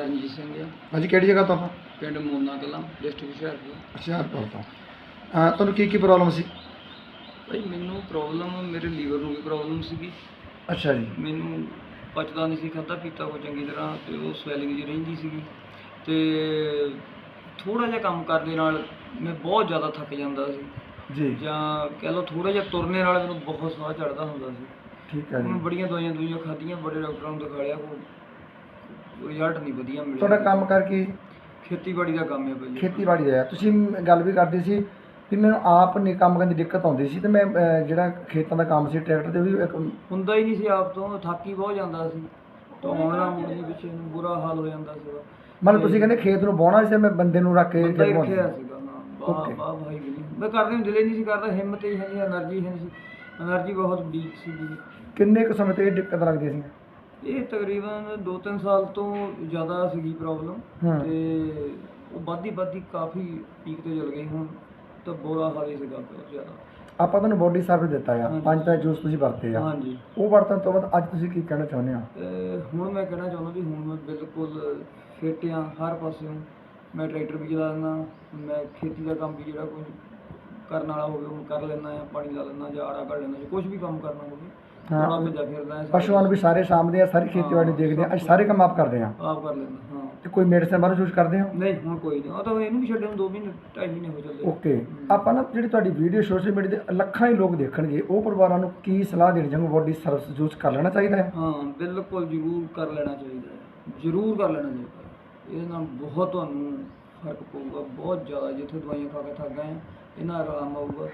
ਰਣਜੀਤ ਸਿੰਘ ਆ ਭਾਜੀ ਕਿਹੜੀ ਜਗ੍ਹਾ ਤੋਂ ਆਪਾਂ? ਪਿੰਡ ਮੋਨਾ ਕਲਾਂ ਡਿਸਟ੍ਰਿਕਟ ਹੁਸ਼ਿਆਰਪੁਰ ਹੁਸ਼ਿਆਰਪੁਰ ਤੋਂ। ਅਹ ਤੁਹਾਨੂੰ ਕੀ ਕੀ ਪ੍ਰੋਬਲਮ ਸੀ? ਭਾਈ ਮੈਨੂੰ ਪ੍ਰੋਬਲਮ ਮੇਰੇ ਲੀਵਰ ਨੂੰ ਵੀ ਪ੍ਰੋਬਲਮ ਸੀਗੀ। ਅੱਛਾ ਜੀ। ਮੈਨੂੰ ਪਚਦਾ ਨਹੀਂ ਸੀ ਖਾਧਾ ਪੀਤਾ ਕੋਈ ਚੰਗੀ ਤਰ੍ਹਾਂ ਤੇ ਉਹ ਸਵੈਲਿੰਗ ਜਿਹੀ ਰਹਿੰਦੀ ਸੀਗੀ। ਤੇ ਥੋੜਾ ਜਿਹਾ ਕੰਮ ਕਰਦੇ ਨਾਲ ਮੈਂ ਬਹੁਤ ਜ਼ਿਆਦਾ ਥੱਕ ਜਾਂਦਾ ਸੀ। ਜੀ। ਜਾਂ ਕਹਿ ਲਓ ਥੋੜਾ ਜਿਹਾ ਤੁਰਨੇ ਨਾਲ ਮੈਨੂੰ ਬਹੁਤ ਸਾਹ ਚੜਦਾ ਹੁੰਦਾ ਸੀ। ਠੀਕ ਹੈ ਮੈਂ ਜੀ ਬੜੀਆਂ ਦਵਾਈਆਂ ਦੂਈਆਂ ਖਾਧੀਆਂ ਬੜੇ ਡਾਕਟਰਾਂ ਨੂੰ ਦਿਖਾ ਲਿਆ ਕੋਈ ਰਿਜ਼ਲਟ ਨਹੀਂ ਵਧੀਆ ਮਿਲਿਆ। ਤੁਹਾਡਾ ਕੰਮ ਕਰਕੇ ਖੇਤੀਬਾੜੀ ਦਾ ਕੰਮ ਹੈ ਭਾਜੀ ਖੇਤੀਬਾੜੀ ਦਾ ਹੈ। ਤੁਸੀਂ ਗੱਲ ਵੀ ਕਰਦੇ ਸੀ ਕਿ ਮੈਨੂੰ ਆਪ ਨੇ ਕੰਮ ਕਰਨ ਦੀ ਦਿੱਕਤ ਆਉਂਦੀ ਸੀ ਤੇ ਮੈਂ ਅਹ, ਜਿਹੜਾ ਖੇਤਾਂ ਦਾ ਕੰਮ ਸੀ ਟਰੈਕਟਰ ਤੇ ਵੀ ਇੱਕ ਹੁੰਦਾ ਹੀ ਨਹੀਂ ਸੀ ਆਪ ਤੋਂ ਥੱਕੀ ਬਹੁਤ ਜਾਂਦਾ ਸੀ। ਤਾਂ ਆਉਣਾ ਮੁੜਨੀ ਪਿੱਛੇ ਨੂੰ ਬੁਰਾ ਹਾਲ ਹੋ ਜਾਂਦਾ ਸੀਗਾ। ਮਤਲਬ ਤੁਸੀਂ ਕਹਿੰਦੇ ਖੇਤ ਨੂੰ ਬੋਣਾ ਸੀ ਮੈਂ ਬੰਦੇ ਨੂੰ ਰੱਖ ਕੇ ਬੰਦਾ ਹੀ ਖੇਤ ਬੋਣਾ ਰੱਖਿਆ ਸੀਗਾ ਹਾਂ ਵਾਹ Okay. ਵਾਹ ਭਾਈ ਵੀ ਮੈਂ ਕਰਦੇ ਨੂੰ ਦਿਲੇ ਨਹੀਂ ਸੀ ਕਰਦਾ ਹਿੰਮਤ ਹੀ ਹੈ ਨਹੀਂ એનર્ਜੀ ਹੈ ਨਹੀਂ ਸੀ। એનર્ਜੀ ਬਹੁਤ ਵੀਕ ਸੀ ਕਿੰਨੇ ਕੁ ਸਮੇਂ ਤੇ ਇਹ ਦਿੱਕਤ ਲੱਗਦੀ ਸੀ? ਇਹ ਤਕਰੀਬਨ 2-3 ਸਾਲ ਤੋਂ ਜ਼ਿਆਦਾ ਸੀਗੀ ਪ੍ਰੋਬਲਮ ਹੂੰ। ਤੇ ਉਹ ਵੱਧਦੀ ਵੱਧਦੀ ਕਾਫੀ ਪੀਕ ਤੇ ਚਲ ਗਈ ਹੁਣ ਤਾਂ ਬੁਰਾ ਹਾਲ ਹੀ ਸੀਗਾ ਬਹੁਤ ਜ਼ਿਆਦਾ ਆਪਾਂ ਤੁਹਾਨੂੰ ਬੋਡੀ ਸਰਵਿਸ ਦਿੱਤਾ ਆ ਹਾਂਜੀ। ਪੰਜ ਤਰ੍ਹਾਂ ਜੂਸ ਤੁਸੀਂ ਵਰਤੇ ਆ ਹਾਂਜੀ ਉਹ ਵਰਤਣ ਤੋਂ ਬਾਅਦ ਅੱਜ ਤੁਸੀਂ ਕੀ ਕਹਿਣਾ ਚਾਹੁੰਦੇ ਆ ਤੇ ਹੁਣ ਮੈਂ ਕਹਿਣਾ ਚਾਹੁੰਦਾ ਵੀ ਹੁਣ ਮੈਂ ਬਿਲਕੁਲ ਫਿੱਟ ਆ ਹਰ ਪਾਸਿਓਂ ਮੈਂ ਟਰੈਕਟਰ ਵੀ ਚਲਾ ਲੈਂਦਾ ਮੈਂ ਖੇਤੀ ਦਾ ਕੰਮ ਵੀ ਜਿਹੜਾ ਕੋਈ ਕਰਨ ਵਾਲਾ ਹੋਵੇ ਉਹ ਕਰ ਲੈਂਦਾ ਆ ਪਾਣੀ ਲਾ ਲੈਂਦਾ ਜਾਂ ਆੜਾ ਕੱਢ ਲੈਂਦਾ ਜਾਂ ਕੁਝ ਵੀ ਕੰਮ ਕਰਨਾ ਹੋਵੇ ਹਾਂ। ਥੋੜਾ ਭੱਜਾ ਫਿਰਦਾ ਆ ਪਸ਼ੂਆਂ ਨੂੰ ਵੀ ਸਾਰੇ ਸਾਂਭਦੇ ਆ ਸਾਰੀ ਖੇਤੀਬਾੜੀ ਦੇਖਦੇ ਆ ਅੱਜ ਸਾਰੇ ਕੰਮ ਆਪ ਕਰਦੇ ਆ। ਆਪ ਕਰ ਲੈਂਦਾ ਹਾਂ। ਤੇ ਕੋਈ ਮੈਡੀਸਨ ਬਾਹਰੋਂ ਯੂਜ਼ ਕਰਦੇ ਹੋ? ਨਹੀਂ ਹੁਣ ਕੋਈ ਨਹੀਂ ਉਹ ਤਾਂ ਇਹਨੂੰ ਵੀ ਛੱਡੇ ਨੂੰ 2 ਮਹੀਨੇ 2.5 ਮਹੀਨੇ ਹੋ ਚੱਲੇ। ਓਕੇ ਆਪਾਂ ਨਾ ਜਿਹੜੀ ਤੁਹਾਡੀ ਵੀਡੀਓ ਸੋਸ਼ਲ ਮੀਡੀਆ ਤੇ ਲੱਖਾਂ ਹੀ ਲੋਕ ਦੇਖਣਗੇ ਉਹ ਪਰਿਵਾਰਾਂ ਨੂੰ ਕੀ ਸਲਾਹ ਦੇਣੀ ਚਾਹੁੰਗੇ ਬੋਡੀ ਸਰਵਿਸ ਯੂਜ਼ ਕਰ ਲੈਣਾ ਚਾਹੀਦਾ ਹੈ? ਹਾਂ ਬਿਲਕੁਲ ਜ਼ਰੂਰ ਕਰ ਲੈਣਾ ਚਾਹੀਦਾ ਹੈ। ਜ਼ਰੂਰ ਕਰ ਲੈਣਾ ਚਾਹੀਦਾ ਹੈ। ਇਹਦੇ ਨਾਲ ਬਹੁਤ ਤੁਹਾਨੂੰ ਫ਼ਰਕ ਪਊਗਾ ਬਹੁਤ ਜ਼ਿਆਦਾ ਜਿੱਥੇ ਦਵਾਈਆਂ ਖਾ ਕੇ ਥੱਕ ਗਏ ਆ ਇਹਨਾਂ ਆਰਾਮ ਆਊਗਾ।